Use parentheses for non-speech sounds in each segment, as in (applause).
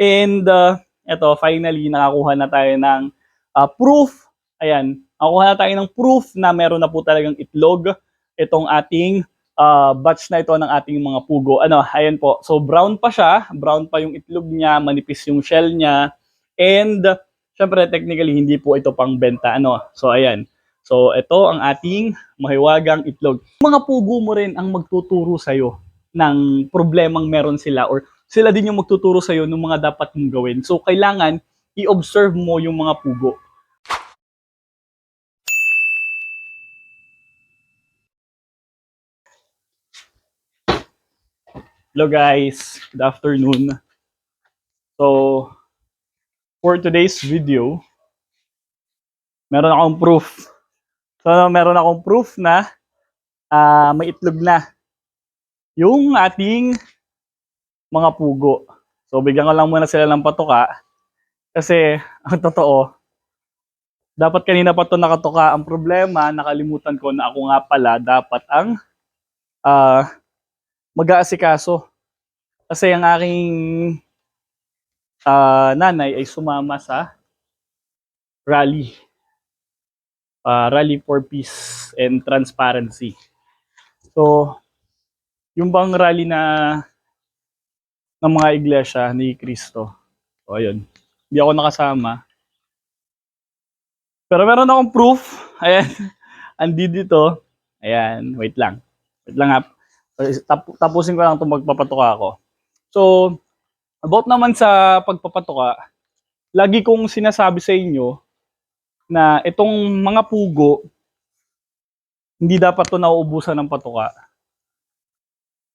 And uh, eto, finally, nakakuha na tayo ng uh, proof. Ayan, nakakuha na tayo ng proof na meron na po talagang itlog itong ating uh, batch na ito ng ating mga pugo. Ano, ayan po. So brown pa siya, brown pa yung itlog niya, manipis yung shell niya. And syempre technically hindi po ito pang benta ano. So ayan. So ito ang ating mahiwagang itlog. Mga pugo mo rin ang magtuturo sa ng problemang meron sila or sila din yung magtuturo sa ng mga dapat mong gawin. So kailangan i-observe mo yung mga pugo. Hello guys, good afternoon. So, for today's video, meron akong proof. So, meron akong proof na ah, may itlog na yung ating mga pugo. So, bigyan ko lang muna sila ng patuka. Kasi, (laughs) ang totoo, dapat kanina pa to nakatuka. Ang problema, nakalimutan ko na ako nga pala dapat ang ah, mag-aasikaso. Kasi ang aking ah, nanay ay sumama sa rally. Ah, rally for Peace and Transparency. So, yung bang rally na ng mga iglesia ni Kristo. So, ayun. Hindi ako nakasama. Pero meron akong proof. (laughs) Ayan. Andi dito. Ayan. Wait lang. Wait lang ha. Tap- tapusin ko lang itong magpapatuka ako. So, about naman sa pagpapatuka, lagi kong sinasabi sa inyo na itong mga pugo, hindi dapat to nauubusan ng patuka.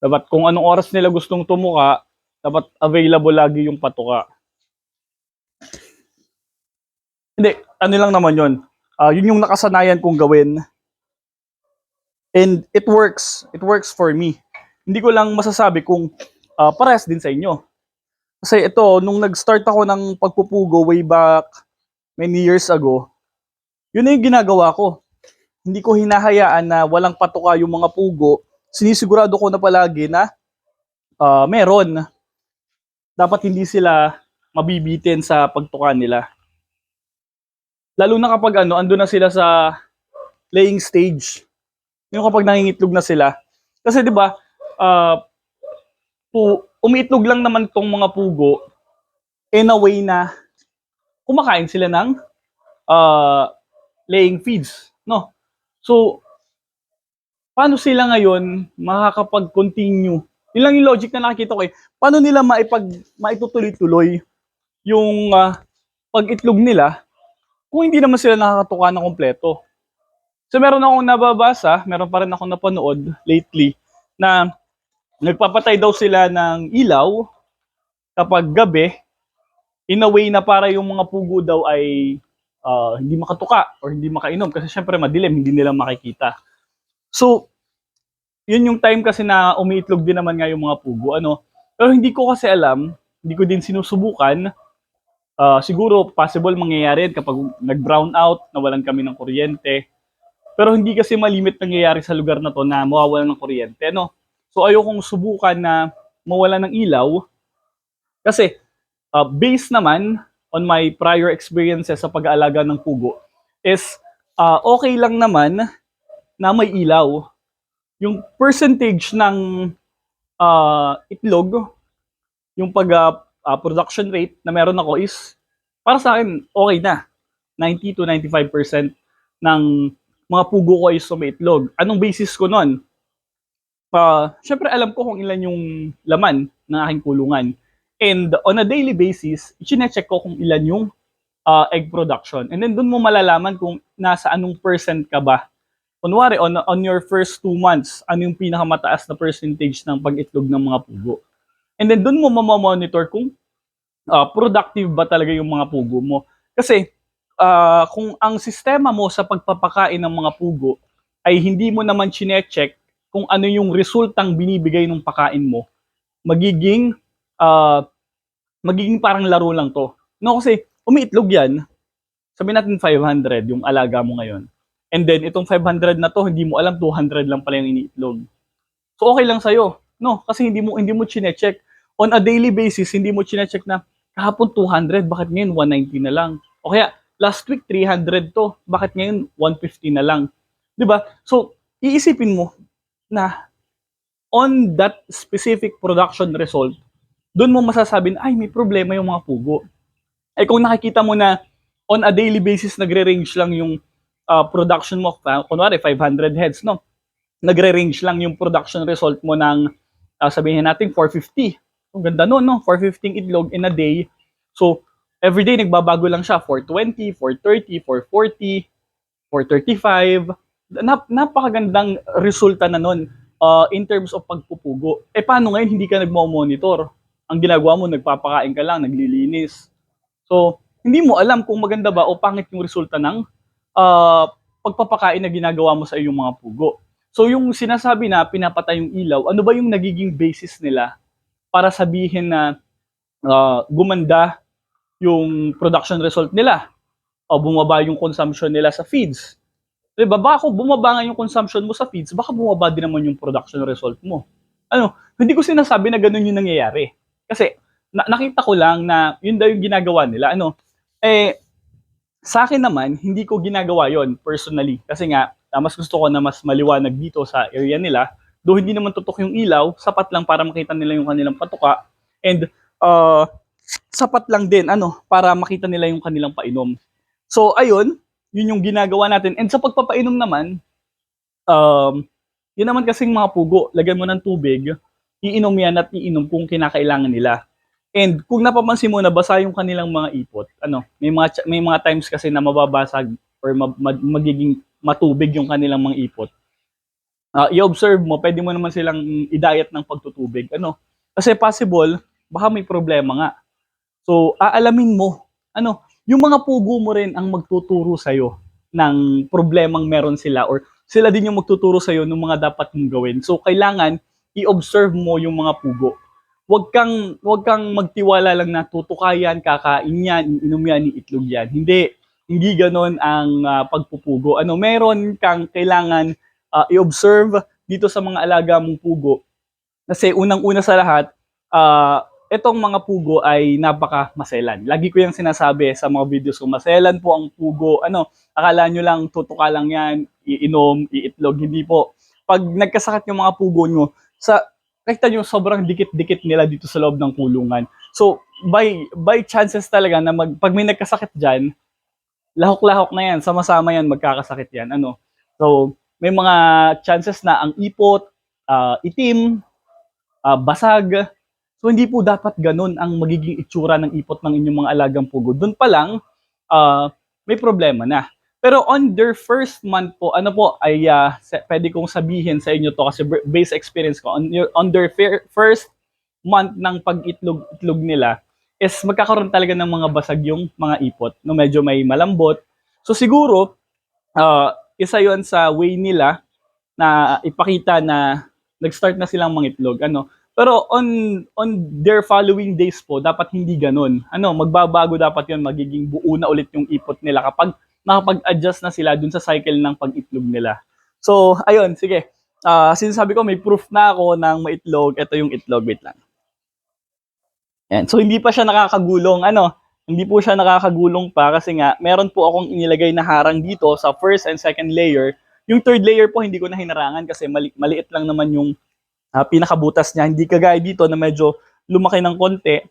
Dapat kung anong oras nila gustong tumuka, dapat available lagi yung patuka. Hindi, ano lang naman yun. Ah, yun yung nakasanayan kong gawin. And it works. It works for me. Hindi ko lang masasabi kung ah, parehas din sa inyo. Kasi ito, nung nag-start ako ng pagpupugo way back many years ago, yun na yung ginagawa ko. Hindi ko hinahayaan na walang patuka yung mga pugo. Sinisigurado ko na palagi na ah, meron. Dapat hindi sila mabibitin sa pagtuka nila. Lalo na kapag ano, ando na sila sa laying stage. Yung kapag nangingitlog na sila. Kasi 'di ba, ah pu- umiitlog lang naman tong mga pugo in a way na kumakain sila ng ah, laying feeds, no? So paano sila ngayon makakapag-continue? Yun lang yung logic na nakikita ko eh. Paano nila maipag maitutuloy-tuloy yung ah, pag-itlog nila kung hindi naman sila nakakatuka ng kompleto. So meron akong nababasa, meron pa rin akong napanood lately na nagpapatay daw sila ng ilaw kapag gabi in a way na para yung mga pugo daw ay ah, hindi makatuka or hindi makainom kasi syempre madilim, hindi nila makikita. So, yun yung time kasi na umiitlog din naman nga yung mga pugo. Ano? Pero hindi ko kasi alam, hindi ko din sinusubukan Ah, siguro possible mangyayari kapag nag-brown out, nawalan kami ng kuryente. Pero hindi kasi malimit nangyayari sa lugar na to na mawawalan ng kuryente, no? So ayokong subukan na mawala ng ilaw kasi ah, based naman on my prior experiences sa pag-aalaga ng pugo is ah, okay lang naman na may ilaw. Yung percentage ng ah, itlog, yung pag ah, ah, production rate na meron ako is para sa akin okay na. 90 to 95% ng mga pugo ko is sumiitlog. Anong basis ko nun? Pa, syempre alam ko kung ilan yung laman ng aking kulungan. And on a daily basis, chinecheck ko kung ilan yung ah, egg production. And then doon mo malalaman kung nasa anong percent ka ba. Kunwari, on, on your first two months, ano yung pinakamataas na percentage ng pag-itlog ng mga pugo. And then doon mo mamamonitor kung ah, productive ba talaga yung mga pugo mo. Kasi ah, kung ang sistema mo sa pagpapakain ng mga pugo ay hindi mo naman chinecheck kung ano yung resultang binibigay ng pakain mo, magiging ah, magiging parang laro lang to. No, kasi umiitlog yan, sabihin natin 500 yung alaga mo ngayon. And then itong 500 na to, hindi mo alam 200 lang pala yung iniitlog. So okay lang sa'yo. No, kasi hindi mo hindi mo chinecheck on a daily basis, hindi mo chinecheck na kahapon 200, bakit ngayon 190 na lang? O kaya, last week 300 to, bakit ngayon 150 na lang? ba? So, iisipin mo na on that specific production result, doon mo masasabi na, ay, may problema yung mga pugo. Eh kung nakikita mo na on a daily basis nagre-range lang yung uh, production mo, uh, kunwari 500 heads, no? Nagre-range lang yung production result mo ng, uh, sabihin natin, 450. Ang ganda nun, no? 450 itlog in a day. So, everyday nagbabago lang siya, 420, 430, 440, 435. Nap napakagandang resulta na nun uh, in terms of pagpupugo. Eh paano ngayon hindi ka nagmo-monitor? Ang ginagawa mo, nagpapakain ka lang, naglilinis. So, hindi mo alam kung maganda ba o pangit yung resulta ng uh, pagpapakain na ginagawa mo sa iyong mga pugo. So, yung sinasabi na pinapatay yung ilaw, ano ba yung nagiging basis nila para sabihin na uh, gumanda yung production result nila o bumaba yung consumption nila sa feeds. Diba? Baka kung bumaba nga yung consumption mo sa feeds, baka bumaba din naman yung production result mo. Ano, hindi ko sinasabi na ganun yung nangyayari. Kasi na- nakita ko lang na yun daw yung ginagawa nila. Ano, eh, sa akin naman, hindi ko ginagawa yon personally. Kasi nga, uh, mas gusto ko na mas maliwanag dito sa area nila. Do hindi naman tutok yung ilaw, sapat lang para makita nila yung kanilang patuka. And uh, sapat lang din ano para makita nila yung kanilang painom. So ayun, yun yung ginagawa natin. And sa pagpapainom naman, um, yun naman kasing mga pugo, lagyan mo ng tubig, iinom yan at iinom kung kinakailangan nila. And kung napapansin mo na basa yung kanilang mga ipot, ano, may mga may mga times kasi na mababasag or mag, magiging matubig yung kanilang mga ipot. Uh, i-observe mo, pwede mo naman silang i-diet ng pagtutubig. Ano? Kasi possible, baka may problema nga. So, aalamin mo, ano, yung mga pugo mo rin ang magtuturo sa'yo ng problemang meron sila or sila din yung magtuturo sa'yo ng mga dapat mong gawin. So, kailangan i-observe mo yung mga pugo wag kang wag kang magtiwala lang na tutukayan, kakain yan, iinom yan, iitlog yan. Hindi hindi ganoon ang uh, pagpupugo. Ano, meron kang kailangan uh, i-observe dito sa mga alaga mong pugo. Kasi unang-una sa lahat, uh, itong mga pugo ay napaka maselan. Lagi ko yung sinasabi sa mga videos ko, maselan po ang pugo. Ano, akala nyo lang tutuka lang yan, iinom, iitlog. Hindi po. Pag nagkasakit yung mga pugo nyo, sa nakita nyo sobrang dikit-dikit nila dito sa loob ng kulungan. So, by by chances talaga na mag, pag may nagkasakit diyan, lahok-lahok na yan, sama-sama yan, magkakasakit yan. Ano? So, may mga chances na ang ipot, uh, itim, uh, basag. So, hindi po dapat ganun ang magiging itsura ng ipot ng inyong mga alagang pugo. Doon pa lang, uh, may problema na. Pero on their first month po, ano po, ay uh, pwede kong sabihin sa inyo to kasi base experience ko, on, your, on their first month ng pag-itlog itlog nila, is magkakaroon talaga ng mga basag yung mga ipot, no medyo may malambot. So siguro, uh, isa yon sa way nila na ipakita na nag-start na silang mangitlog. Ano, pero on on their following days po, dapat hindi ganun. Ano, magbabago dapat 'yon, magiging buo na ulit yung ipot nila kapag nakapag-adjust na sila dun sa cycle ng pag-itlog nila. So, ayun, sige. Uh, sinasabi ko, may proof na ako ng maitlog. Ito yung itlog. Wait lang. Yan. So, hindi pa siya nakakagulong. Ano? Hindi po siya nakakagulong pa kasi nga, meron po akong inilagay na harang dito sa first and second layer. Yung third layer po, hindi ko na hinarangan kasi mali- maliit lang naman yung uh, pinakabutas niya. Hindi kagaya dito na medyo lumaki ng konti.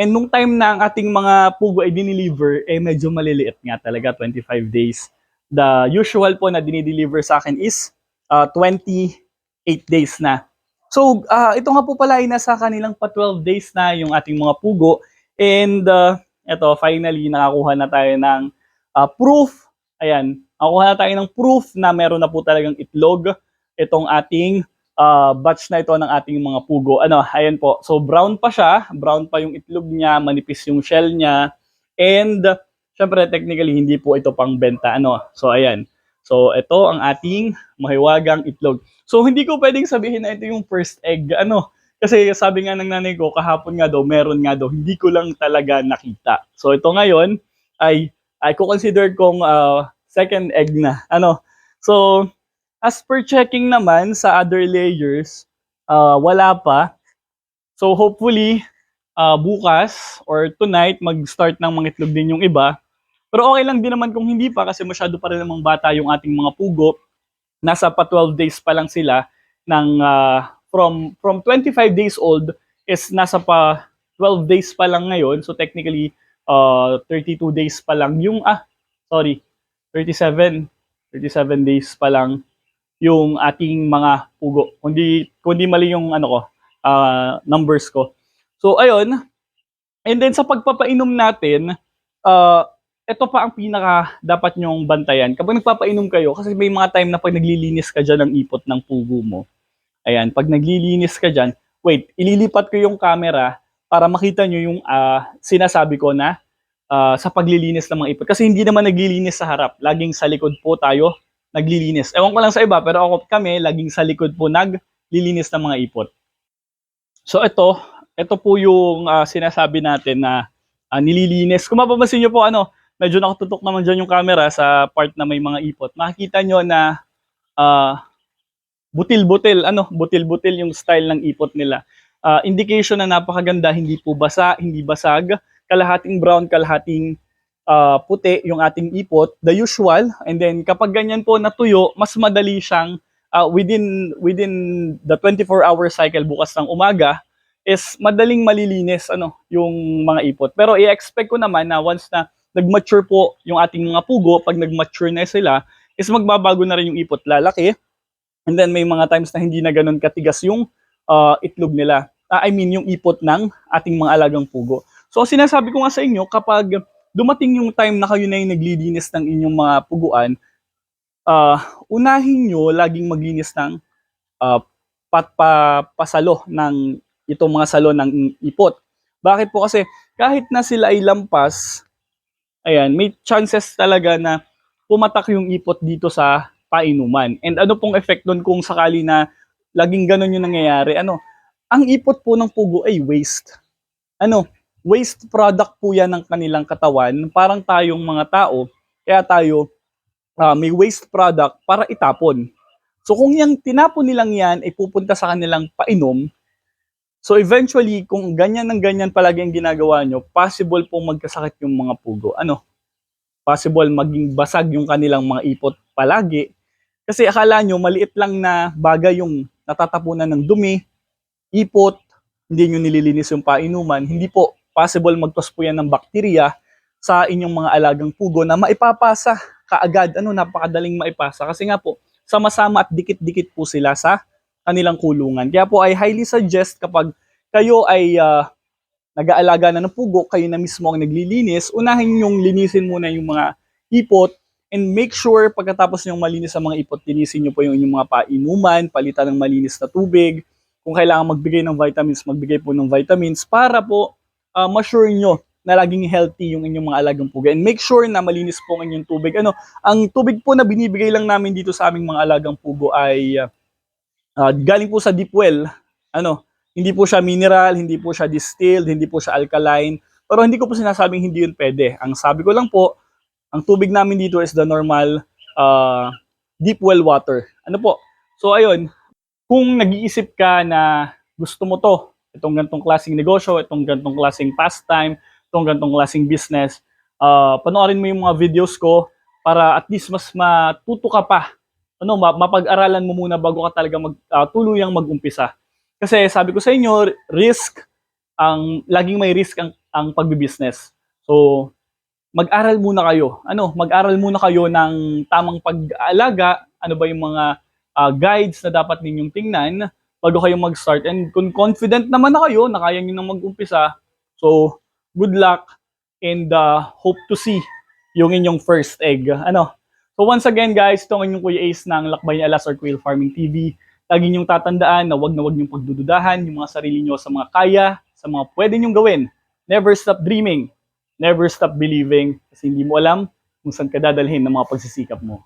And nung time na ang ating mga pugo ay dineliver, eh medyo maliliit nga talaga, 25 days. The usual po na dinideliver sa akin is uh, 28 days na. So, uh, ito nga po pala ay nasa kanilang pa 12 days na yung ating mga pugo. And uh, ito, finally, nakakuha na tayo ng uh, proof. Ayan, nakakuha na tayo ng proof na meron na po talagang itlog itong ating uh, batch na ito ng ating mga pugo. Ano, ayan po. So brown pa siya, brown pa yung itlog niya, manipis yung shell niya. And syempre technically hindi po ito pang benta ano. So ayan. So ito ang ating mahiwagang itlog. So hindi ko pwedeng sabihin na ito yung first egg ano. Kasi sabi nga ng nanay ko kahapon nga daw meron nga daw hindi ko lang talaga nakita. So ito ngayon ay ay ko consider kong uh, second egg na. Ano? So As per checking naman sa other layers, uh, wala pa. So hopefully, ah, bukas or tonight mag-start ng mga itlog din yung iba. Pero okay lang din naman kung hindi pa kasi masyado pa rin namang bata yung ating mga pugo. Nasa pa 12 days pa lang sila ng ah, from from 25 days old is nasa pa 12 days pa lang ngayon. So technically uh, 32 days pa lang yung ah sorry 37 37 days pa lang yung ating mga pugo. Kundi kundi mali yung ano ko ah, numbers ko. So ayun. And then sa pagpapainom natin, uh, ito pa ang pinaka dapat nyong bantayan. Kapag nagpapainom kayo, kasi may mga time na pag naglilinis ka dyan ng ipot ng pugo mo, ayan, pag naglilinis ka dyan, wait, ililipat ko yung camera para makita nyo yung ah, sinasabi ko na ah, sa paglilinis ng mga ipot. Kasi hindi naman naglilinis sa harap. Laging sa likod po tayo naglilinis. Ewan ko lang sa iba, pero ako kami, laging sa likod po naglilinis ng mga ipot. So ito, ito po yung ah, sinasabi natin na ah, nililinis. Kung mapapansin nyo po, ano, medyo nakatutok naman dyan yung camera sa part na may mga ipot. Makikita nyo na ah, butil-butil, ano, butil-butil yung style ng ipot nila. Ah, indication na napakaganda, hindi po basa, hindi basag, kalahating brown, kalahating ah, puti yung ating ipot, the usual. And then kapag ganyan po natuyo, mas madali siyang ah, within within the 24 hour cycle bukas ng umaga is madaling malilinis ano yung mga ipot. Pero i-expect ko naman na once na nag-mature po yung ating mga pugo, pag nag-mature na sila, is magbabago na rin yung ipot, lalaki. And then may mga times na hindi na ganun katigas yung ah, itlog nila. Ah, I mean yung ipot ng ating mga alagang pugo. So sinasabi ko nga sa inyo, kapag dumating yung time na kayo na yung naglilinis ng inyong mga puguan, ah, unahin nyo laging maglinis ng ah, pat pa, pasalo ng itong mga salo ng ipot. Bakit po? Kasi kahit na sila ay lampas, ayan, may chances talaga na pumatak yung ipot dito sa painuman. And ano pong effect doon kung sakali na laging ganun yung nangyayari? Ano? Ang ipot po ng pugo ay waste. Ano? Waste product po yan ng kanilang katawan. Parang tayong mga tao, kaya tayo ah, may waste product para itapon. So kung yung tinapon nilang yan ay pupunta sa kanilang painom, so eventually kung ganyan ng ganyan palagi ang ginagawa nyo, possible pong magkasakit yung mga pugo. Ano? Possible maging basag yung kanilang mga ipot palagi. Kasi akala nyo maliit lang na bagay yung natatapunan ng dumi, ipot, hindi nyo nililinis yung painuman, hindi po possible magtos po yan ng bakterya sa inyong mga alagang pugo na maipapasa kaagad. Ano, napakadaling maipasa. Kasi nga po, sama-sama at dikit-dikit po sila sa kanilang kulungan. Kaya po ay highly suggest kapag kayo ay ah, nag-aalaga na ng pugo, kayo na mismo ang naglilinis, unahin yung linisin muna yung mga ipot and make sure pagkatapos yung malinis ang mga ipot, linisin nyo po yung inyong mga painuman, palitan ng malinis na tubig. Kung kailangan magbigay ng vitamins, magbigay po ng vitamins para po uh, ma-sure nyo na laging healthy yung inyong mga alagang pugo. And make sure na malinis po ang inyong tubig. Ano, ang tubig po na binibigay lang namin dito sa aming mga alagang pugo ay uh, uh, galing po sa deep well. Ano, hindi po siya mineral, hindi po siya distilled, hindi po siya alkaline. Pero hindi ko po sinasabing hindi yun pwede. Ang sabi ko lang po, ang tubig namin dito is the normal uh, deep well water. Ano po? So ayun, kung nag-iisip ka na gusto mo to, itong gantong klaseng negosyo, itong gantong klaseng pastime, itong gantong klaseng business, uh, panoorin mo yung mga videos ko para at least mas matuto ka pa. Ano, ma- mapag-aralan mo muna bago ka talaga mag, uh, tuluyang mag-umpisa. Kasi sabi ko sa inyo, risk, ang laging may risk ang, ang pagbi-business. So, mag-aral muna kayo. Ano, mag-aral muna kayo ng tamang pag-aalaga, ano ba yung mga uh, guides na dapat ninyong tingnan bago kayo mag-start. And kung confident naman na kayo na kaya nyo nang mag-umpisa, so good luck and uh, hope to see yung inyong first egg. Ano? So once again guys, ito ang inyong Kuya Ace ng Lakbay ni Alas or Quail Farming TV. Lagi niyong tatandaan na wag na wag niyong pagdududahan yung mga sarili niyo sa mga kaya, sa mga pwede niyong gawin. Never stop dreaming. Never stop believing kasi hindi mo alam kung saan ka dadalhin ng mga pagsisikap mo.